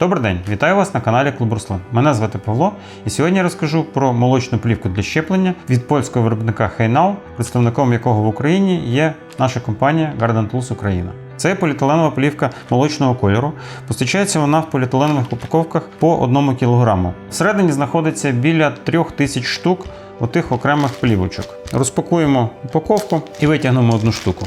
Добрий день, вітаю вас на каналі Клуб Руслан. Мене звати Павло, і сьогодні я розкажу про молочну плівку для щеплення від польського виробника Heinal, представником якого в Україні є наша компанія Garden Tools Україна. Це поліетиленова плівка молочного кольору. Постачається вона в поліетиленових упаковках по 1 кг. Всередині знаходиться біля 3000 штук отих окремих плівочок. Розпакуємо упаковку і витягнемо одну штуку.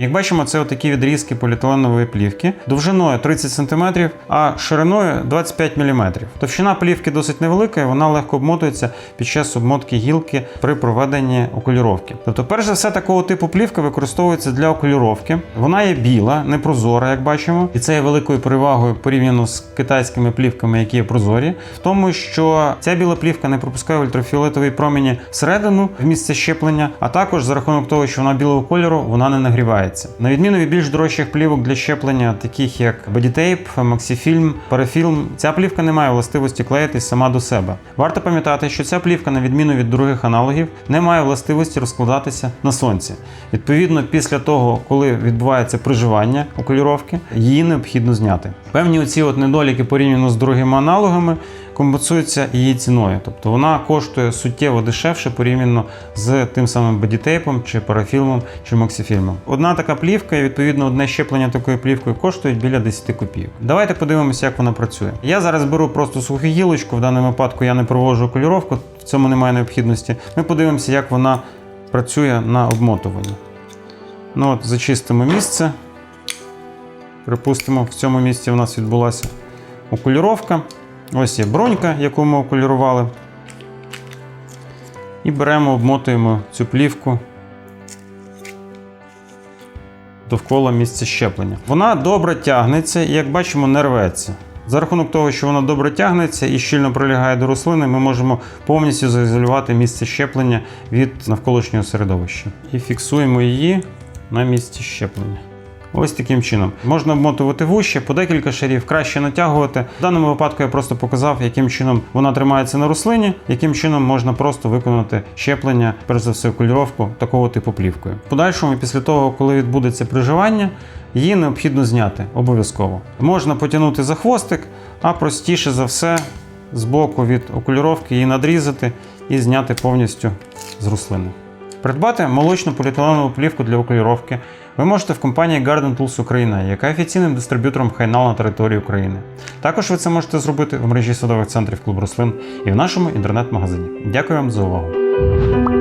Як бачимо, це отакі відрізки поліетиленової плівки довжиною 30 см, а шириною 25 мм. Товщина плівки досить невелика, і вона легко обмотується під час обмотки гілки при проведенні окулюровки. Тобто, перш за все, такого типу плівка використовується для окулюровки. Вона є біла, непрозора, як бачимо, і це є великою перевагою порівняно з китайськими плівками, які є прозорі, в тому, що ця біла плівка не пропускає ультрафіолетові промені всередину в місце щеплення, а також за рахунок того, що вона білого кольору, вона не нагрівається. На відміну від більш дорожчих плівок для щеплення, таких як бодітейп, максіфільм, парафільм, ця плівка не має властивості клеїтись сама до себе. Варто пам'ятати, що ця плівка, на відміну від других аналогів, не має властивості розкладатися на сонці. Відповідно, після того, коли відбувається приживання окулюровки, її необхідно зняти. Певні оці от недоліки порівняно з другими аналогами компенсуються її ціною, тобто вона коштує суттєво дешевше порівняно з тим самим бодітейпом, чи парафільмом, чи максифільмом. Одна така плівка і відповідно одне щеплення такою плівкою коштують біля 10 копійок. Давайте подивимося, як вона працює. Я зараз беру просто суху гілочку, в даному випадку я не проводжу окулюровку, в цьому немає необхідності. Ми подивимося, як вона працює на обмотуванні. Ну от, Зачистимо місце. Припустимо, в цьому місці у нас відбулася окулюровка. Ось є бронька, яку ми окулірували. І беремо, обмотуємо цю плівку довкола місця щеплення. Вона добре тягнеться і, як бачимо, не рветься. За рахунок того, що вона добре тягнеться і щільно прилягає до рослини, ми можемо повністю заізолювати місце щеплення від навколишнього середовища. І фіксуємо її на місці щеплення. Ось таким чином. Можна обмотувати вуще по декілька шарів, краще натягувати. В даному випадку я просто показав, яким чином вона тримається на рослині, яким чином можна просто виконати щеплення, перш за все, окулюровку такого типу плівкою. В подальшому, після того, коли відбудеться приживання, її необхідно зняти обов'язково. Можна потягнути за хвостик, а простіше за все з боку від окулюровки її надрізати і зняти повністю з рослини. Придбати молочну поліетиленову плівку для окулюровки ви можете в компанії Garden Tools Україна, яка є офіційним дистриб'ютором Хайнал на території України. Також ви це можете зробити в мережі садових центрів клуб рослин і в нашому інтернет-магазині. Дякую вам за увагу.